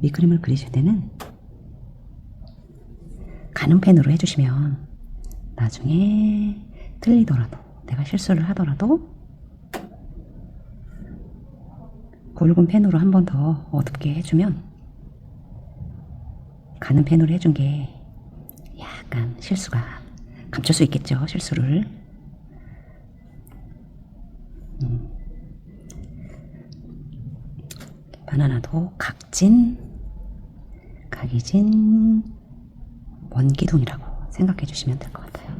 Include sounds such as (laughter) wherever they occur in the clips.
밑그림을 그리실 때는 가는 펜으로 해주시면 나중에 틀리더라도 내가 실수를 하더라도 굵은 펜으로 한 번 더 어둡게 해주면 가는 펜으로 해준 게 약간 실수가 감출 수 있겠죠 실수를 음. 바나나도 각진 각이진 원기둥이라고 생각해 주시면 될 것 같아요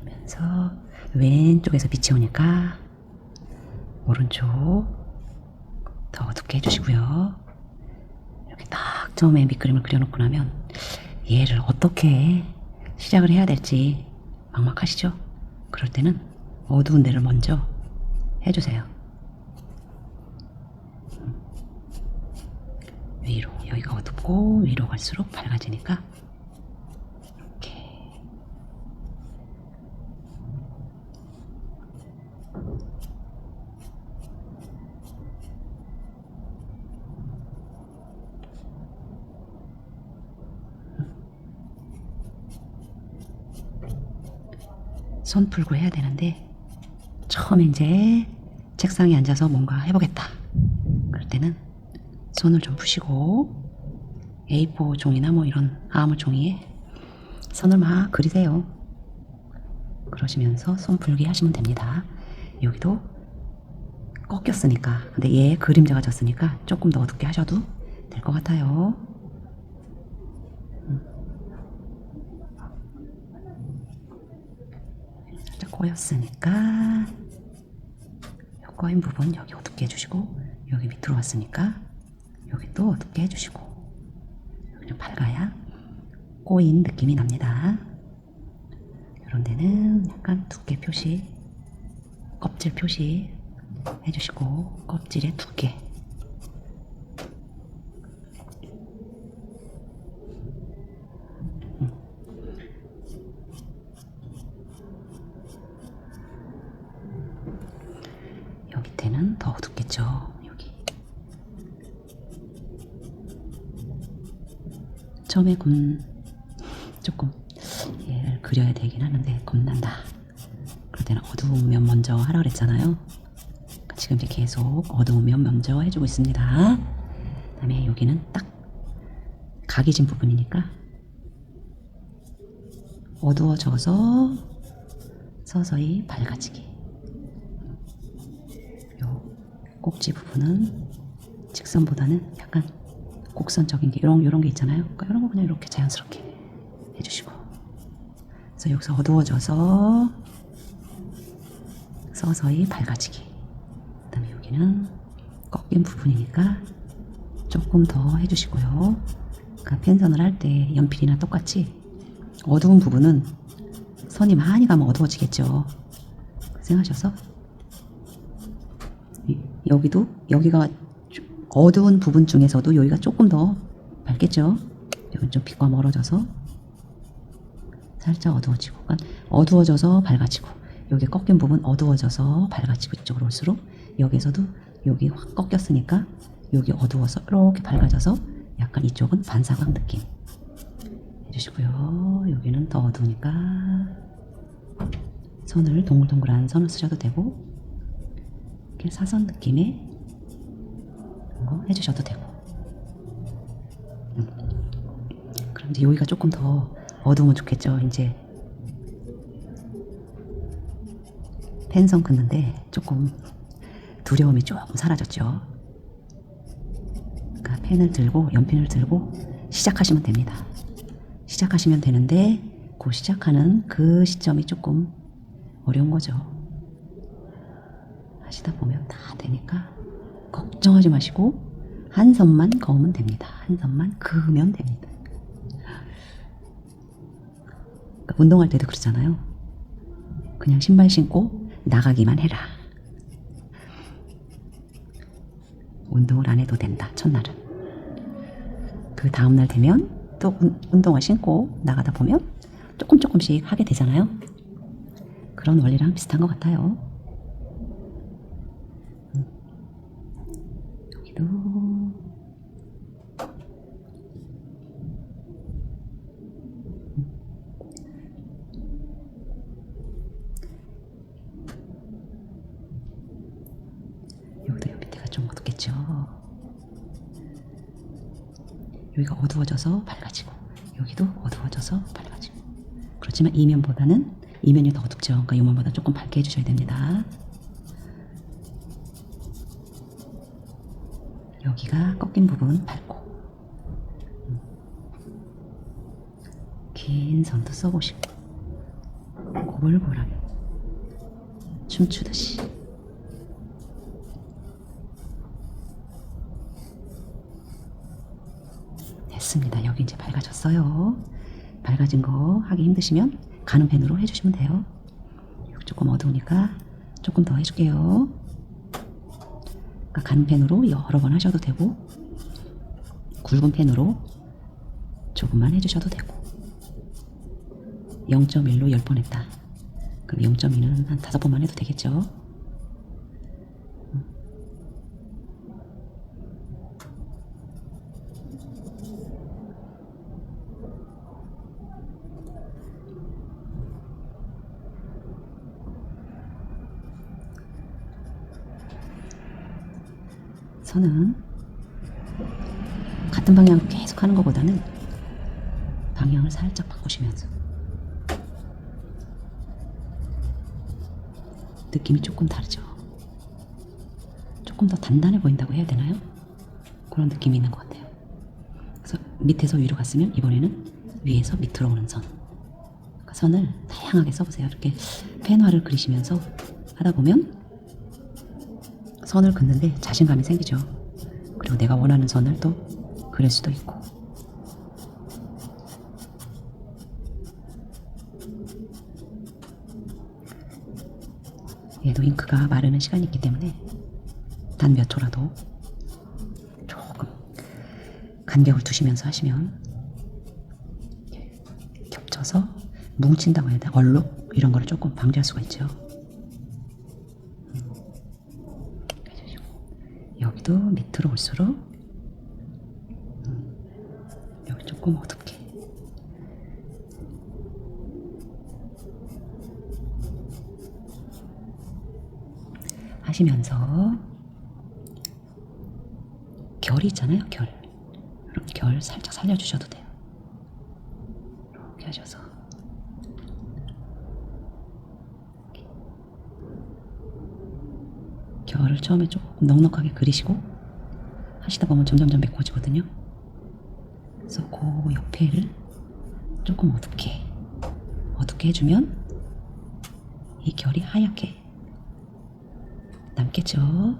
그러면서 왼쪽에서 빛이 오니까 오른쪽 더 어둡게 해주시고요. 이렇게 딱 처음에 밑그림을 그려놓고 나면 얘를 어떻게 시작을 해야 될지 막막하시죠? 그럴 때는 어두운 데를 먼저 해주세요. 음. 위로 여기가 어둡고 위로 갈수록 밝아지니까. 이렇게. 손 풀고 해야 되는데 처음에 이제 책상에 앉아서 뭔가 해보겠다. 그럴 때는 손을 좀 푸시고 A4 종이나 뭐 이런 아무 종이에 선을 막 그리세요. 그러시면서 손 풀기 하시면 됩니다. 여기도 꺾였으니까. 근데 얘 그림자가 졌으니까 조금 더 어둡게 하셔도 될 것 같아요. 살짝 꼬였으니까 요 꼬인 부분 여기 어둡게 해주시고 여기 밑으로 왔으니까 여기 또 어둡게 해주시고 여기는 밝아야 꼬인 느낌이 납니다. 이런 데는 약간 두께 표시 껍질 표시 해주시고 껍질의 두께 요 밑에는 더 어둡겠죠. 여기. 처음에 곰 조금 얘를 그려야 되긴 하는데 겁난다. 그럴 때는 어두우면 먼저 하라 그랬잖아요. 지금 이제 계속 어두우면 먼저 해주고 있습니다. 그다음에 여기는 딱 각이 진 부분이니까 어두워져서 서서히 밝아지기. 요 꼭지 부분은 직선보다는 약간 곡선적인 게 이런 이런 게 있잖아요. 그러니까 이런 거 그냥 이렇게 자연스럽게 해주시고. 그래서 여기서 어두워져서 서서히 밝아지기. 그 다음에 여기는 꺾인 부분이니까 조금 더 해주시고요. 그러니까 펜선을 할 때 연필이나 똑같이 어두운 부분은 선이 많이 가면 어두워지겠죠. 생각하셔서 이- 여기도 여기가 좀 어두운 부분 중에서도 여기가 조금 더 밝겠죠. 여기 좀 빛과 멀어져서 살짝 어두워지고, 그러니까 어두워져서 밝아지고, 여기 꺾인 부분 어두워져서 밝아지고 이쪽으로 올수록 여기에서도 여기 확 꺾였으니까 여기 어두워서 이렇게 밝아져서 약간 이쪽은 반사광 느낌 해주시고요. 여기는 더 어두우니까 선을 동글동글한 선을 쓰셔도 되고 이렇게 사선 느낌의 거 해주셔도 되고 이제 여기가 조금 더 어두우면 좋겠죠 이제 펜선 긋는데 조금 두려움이 조금 사라졌죠 그러니까 펜을 들고 연필을 들고 시작하시면 됩니다 시작하시면 되는데 그 시작하는 그 시점이 조금 어려운 거죠 하시다 보면 다 되니까 걱정하지 마시고 한 선만 그으면 됩니다. 한 선만 그으면 됩니다. 그러니까 운동할 때도 그러잖아요. 그냥 신발 신고 나가기만 해라. 운동을 안 해도 된다. 첫날은. 그 다음날 되면 또 운- 운동화 신고 나가다 보면 조금 조금씩 하게 되잖아요. 그런 원리랑 비슷한 것 같아요. 여기도 좀 어둡겠죠. 여기가 어두워져서 밝아지고 여기도 어두워져서 밝아지고 그렇지만 이면보다는 이면이 더 어둡죠. 그러니까 이면보다 조금 밝게 해주셔야 됩니다. 여기가 꺾인 부분 밝고 음. 긴 선도 써보시고 고불고불하게 춤추듯이 됐습니다. 여기 이제 밝아졌어요. 밝아진 거 하기 힘드시면 가는 펜으로 해주시면 돼요. 조금 어두우니까 조금 더 해줄게요. 그러니까 가는 펜으로 여러 번 하셔도 되고 굵은 펜으로 조금만 해주셔도 되고 0.1로 10번 했다. 그럼 0.2는 한 5번만 해도 되겠죠? 선은 같은 방향 계속 하는 것보다는 방향을 살짝 바꾸시면서 느낌이 조금 다르죠. 조금 더 단단해 보인다고 해야 되나요? 그런 느낌이 있는 것 같아요. 그래서 밑에서 위로 갔으면 이번에는 위에서 밑으로 오는 선. 그러니까 선을 다양하게 써보세요. 이렇게 펜화를 그리시면서 하다 보면 선을 긋는데 자신감이 생기죠. 그리고 내가 원하는 선을 또 그릴 수도 있고. 얘도 잉크가 마르는 시간이 있기 때문에 단 몇 초라도 조금 간격을 두시면서 하시면 겹쳐서 뭉친다고 해야 돼. 얼룩 이런 거를 조금 방지할 수가 있죠. 해주시고. 여기도 밑으로 올수록. 음, 여기 조금 어둡게. 하시면서. 있잖아요 결. 그럼 결 살짝 살려주셔도 돼요. 이렇게 하셔서 결을 처음에 조금 넉넉하게 그리시고 하시다 보면 점점점 메꿔지거든요. 그래서 그 옆에를 조금 어둡게 어둡게 해주면 이 결이 하얗게 남겠죠.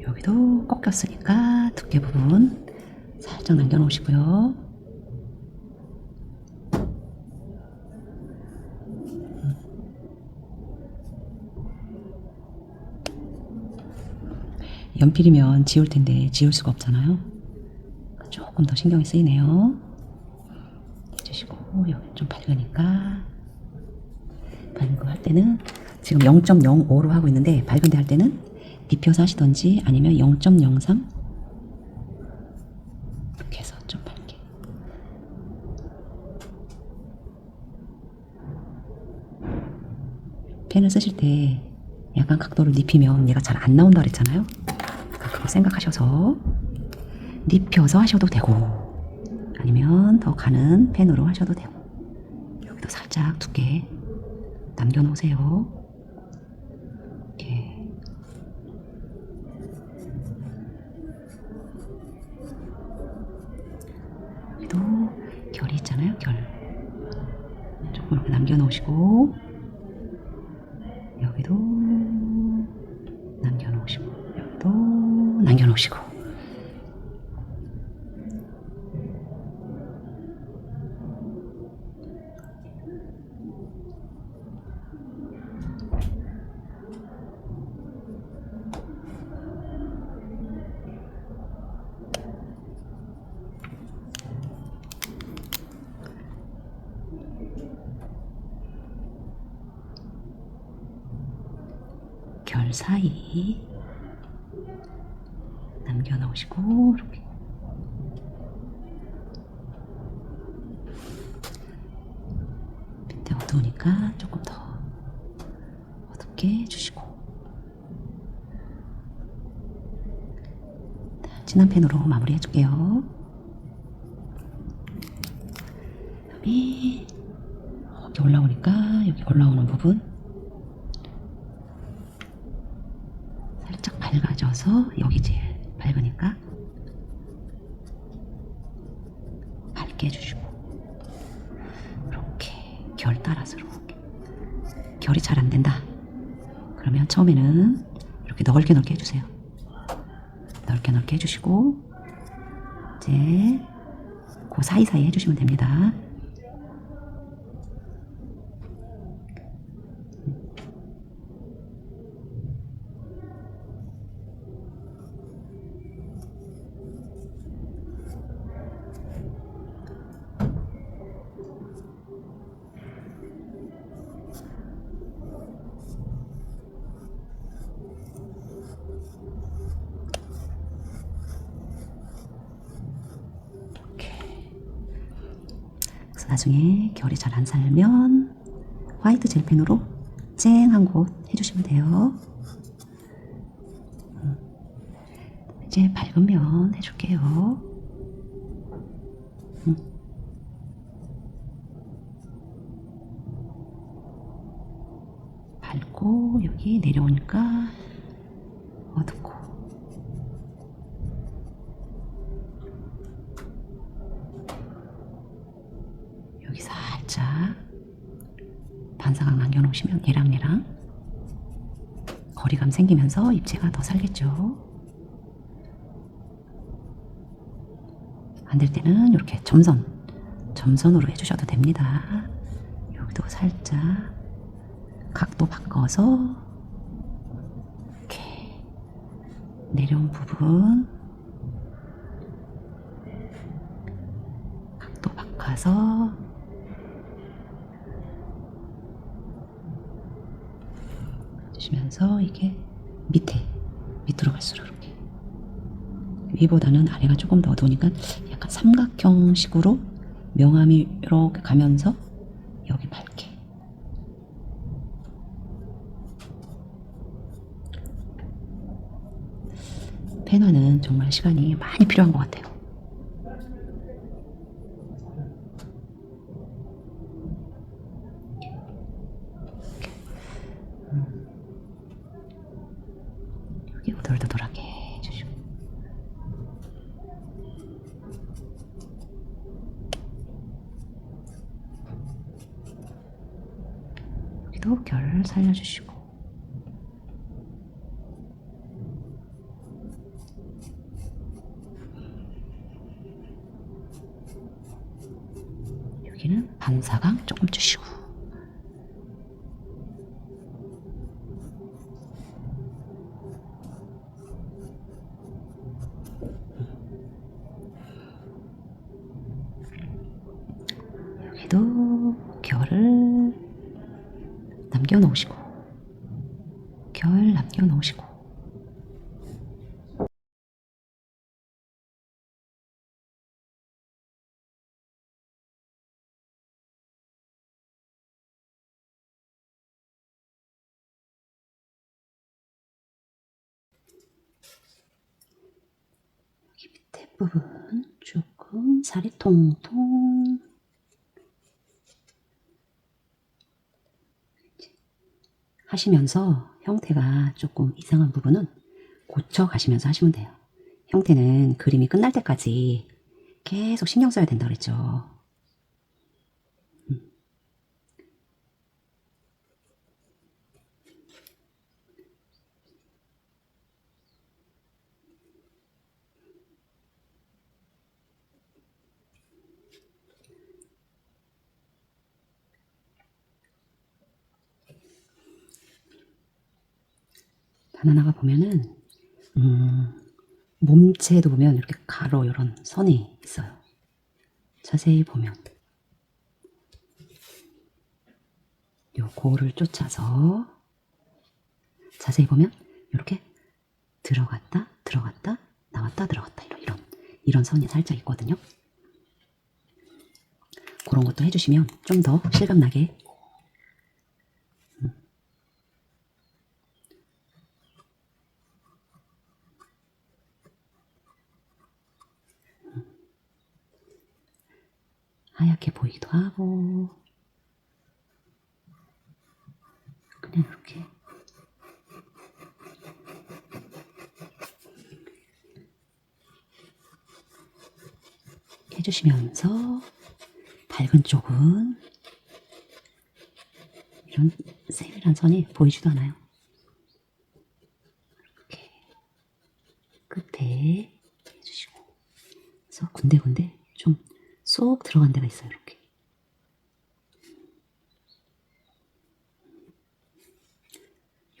여기도 꺾였으니까 두께 부분 살짝 남겨놓으시고요. 연필이면 지울 텐데 지울 수가 없잖아요. 조금 더 신경이 쓰이네요. 해주시고 여기 좀 밝으니까 밝은 거 할 때는 지금 0.05로 하고 있는데 밝은 데 할 때는 비펴서 하시던지 아니면 0.03 이렇게 해서 좀 밝게 펜을 쓰실 때 약간 각도를 눕히면 얘가 잘 안 나온다 그랬잖아요. 그러니까 그거 생각하셔서 눕혀서 하셔도 되고 아니면 더 가는 펜으로 하셔도 되고 여기도 살짝 두께 남겨놓으세요. 여기도 결이 있잖아요 결. 조금 이렇게 남겨놓으시고 남겨놓으시고. 결 사이 남겨 남겨놓으시고 이렇게 밑에 어두우니까 조금 더 어둡게 해주시고 자, 진한 펜으로 마무리 해줄게요. 그다음에 여기 올라오니까 여기 올라오는 부분 살짝 밝아져서 여기 제일 결이 잘 안 된다. 그러면 처음에는 이렇게 넓게 넓게 해주세요. 넓게 넓게 해주시고 이제 그 사이사이 해주시면 됩니다 그래서 나중에 결이 잘 안 살면 화이트 젤펜으로 쨍한 곳 해주시면 돼요. 음. 이제 밝은 면 해줄게요. 음. 밝고 여기 내려오니까 어둡고 여기 살짝 반사각 얘랑 얘랑 거리감 생기면서 입체가 더 살겠죠. 안 될 때는 이렇게 점선, 점선으로 해주셔도 됩니다. 여기도 살짝 각도 바꿔서 이렇게 내려온 부분 각도 바꿔서 주시면서 이게 밑에 밑으로 갈수록 이렇게 위보다는 아래가 조금 더 어두우니까 약간 삼각형식으로 명암이 이렇게 가면서 여기 밝게 펜화는 정말 시간이 많이 필요한 것 같아요. 여기 오돌도돌하게 해주시고 여기도 결 살려주시고. 여기는 반사각 조금 주시고 여기도 결을 남겨 놓으시고 결 남겨 놓으시고 여기 밑에 부분 조금 살이 통통 하시면서 형태가 조금 이상한 부분은 고쳐 가시면서 하시면 돼요. 형태는 그림이 끝날 때까지 계속 신경 써야 된다 그랬죠. 음. 바나나가 보면은 음, 몸체도 보면 이렇게 가로 이런 선이 있어요. 자세히 보면 요 고를 쫓아서 자세히 보면 이렇게 들어갔다 들어갔다 나왔다 이런 선이 살짝 있거든요. 그런 것도 해주시면 좀 더 실감나게 하얗게 보이기도 하고 그냥 이렇게 해주시면서 밝은 쪽은 이런 세밀한 선이 보이지도 않아요. 이렇게 끝에 해주시고 그래서 군데군데 좀 쏙 들어간 데가 있어요. 이렇게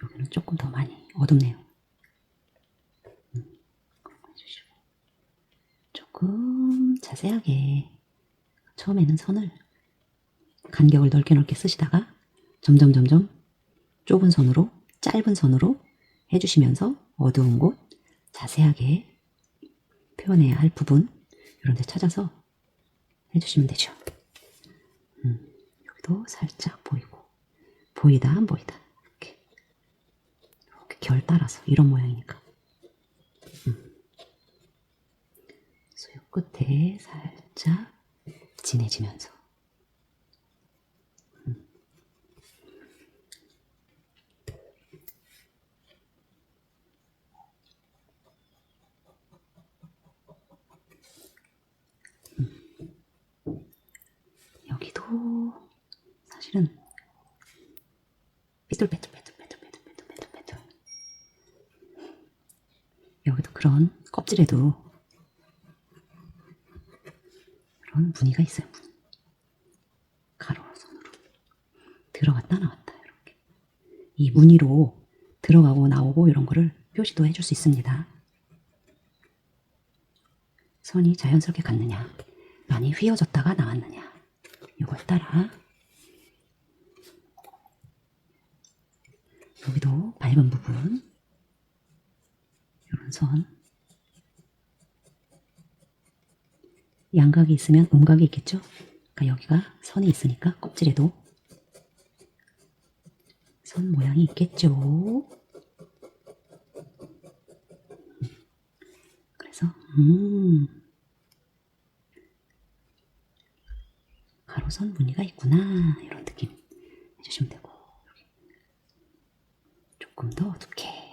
여기는 조금 더 많이 어둡네요. 음, 조금 자세하게 처음에는 선을 간격을 넓게 넓게 쓰시다가 점점 점점 좁은 선으로 짧은 선으로 해주시면서 어두운 곳 자세하게 표현해야 할 부분 이런 데 찾아서 해주시면 되죠. 음, 여기도 살짝 보이고 보이다 안 보이다. 이렇게. 이렇게 결 따라서 이런 모양이니까. 수요 끝에 살짝 진해지면서 음. 음. 여기도 사실은 삐뚤빼뚤빼뚤빼뚤빼뚤빼뚤빼뚤 여기도 그런 껍질에도 그런 무늬가 있어요. 무늬. 가로선으로 들어갔다 나왔다 이렇게 이 무늬로 들어가고 나오고 이런 거를 표시도 해줄 수 있습니다. 선이 자연스럽게 갔느냐, 많이 휘어졌다가 나왔느냐, 이걸 따라 여기도 밝은 부분 이런 선 양각이 있으면 음각이 있겠죠? 그러니까 여기가 선이 있으니까 껍질에도 선 모양이 있겠죠? 그래서 음 가로선 무늬가 있구나 이런 느낌 해주시면 되고. 조금 더 어둡게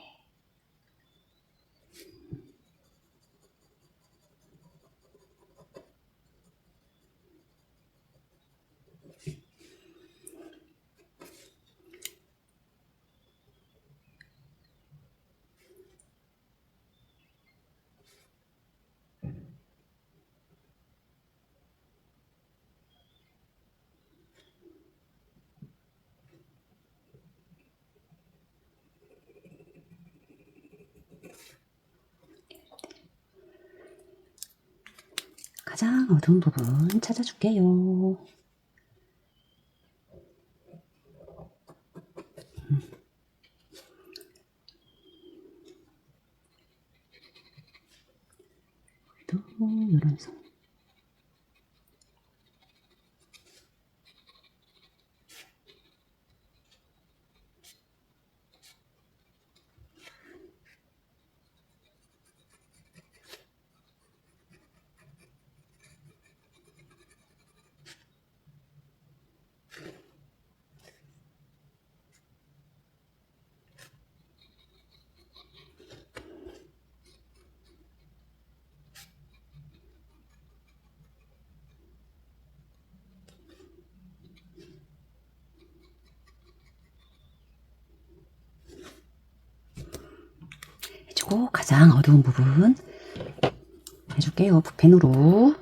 가장 어두운 부분 찾아줄게요. 음. 또 이런 선. 해주고 가장 어두운 부분 해줄게요. 붓펜으로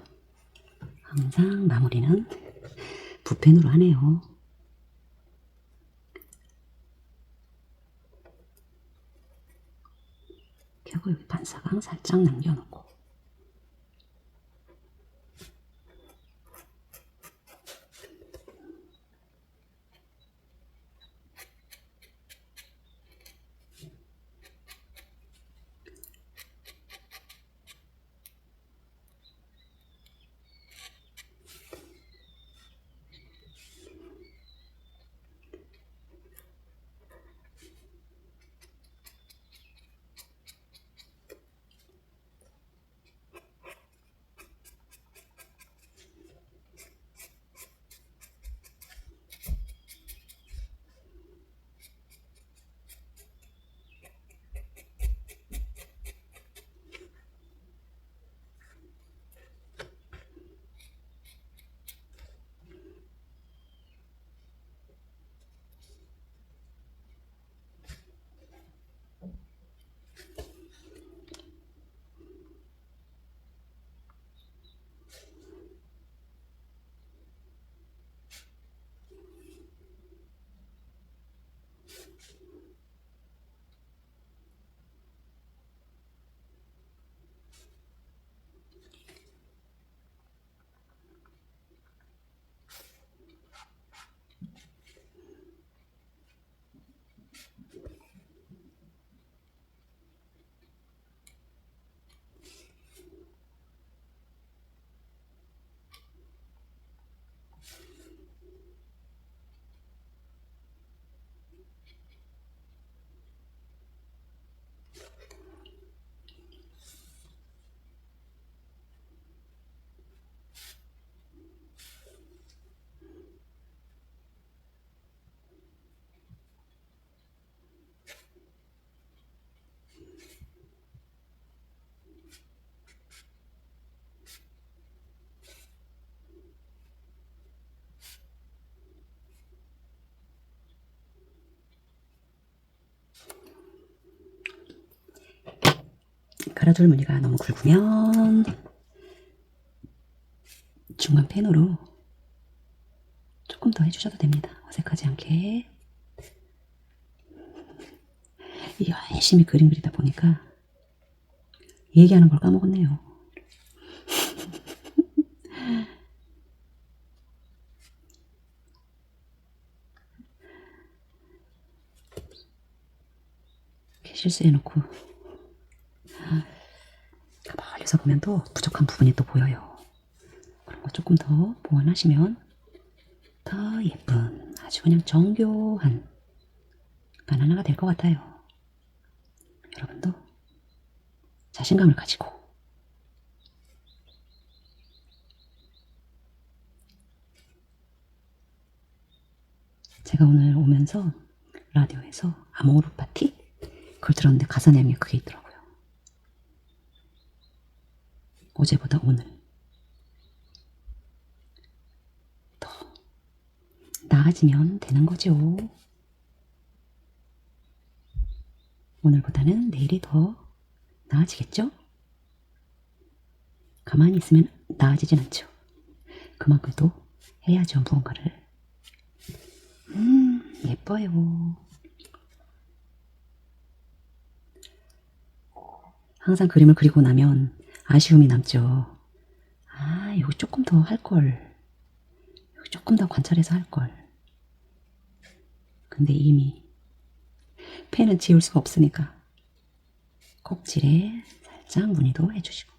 항상 마무리는 붓펜으로 하네요. 하고 여기 반사광 살짝 남겨놓고 가로줄 무늬가 너무 굵으면 중간 펜으로 조금 더 해주셔도 됩니다. 어색하지 않게. 이 열심히 그림 그리다 보니까 얘기하는 걸 까먹었네요. (laughs) 실수해놓고 멀리서 보면 또 부족한 부분이 또 보여요. 그런 거 조금 더 보완하시면 더 예쁜 아주 그냥 정교한 바나나가 될 것 같아요. 여러분도 자신감을 가지고 제가 오늘 오면서 라디오에서 아모르 파티 그걸 들었는데 가사 내용이 그게 있더라고요. 어제보다 오늘 더 나아지면 되는 거죠. 오늘보다는 내일이 더 나아지겠죠? 가만히 있으면 나아지진 않죠. 그만큼 또 해야죠, 무언가를. 음, 예뻐요. 항상 그림을 그리고 나면 아쉬움이 남죠. 아, 여기 조금 더 할 걸. 여기 조금 더 관찰해서 할 걸. 근데 이미 펜은 지울 수가 없으니까 꼭지에 살짝 무늬도 해주시고.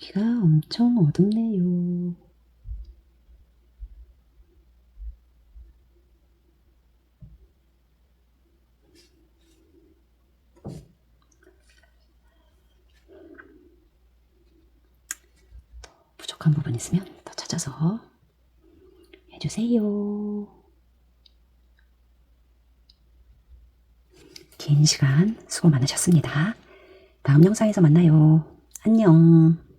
여기가 엄청 어둡네요. 부족한 부분 있으면 더 찾아서 해주세요. 긴 시간 수고 많으셨습니다. 다음 영상에서 만나요. 안녕.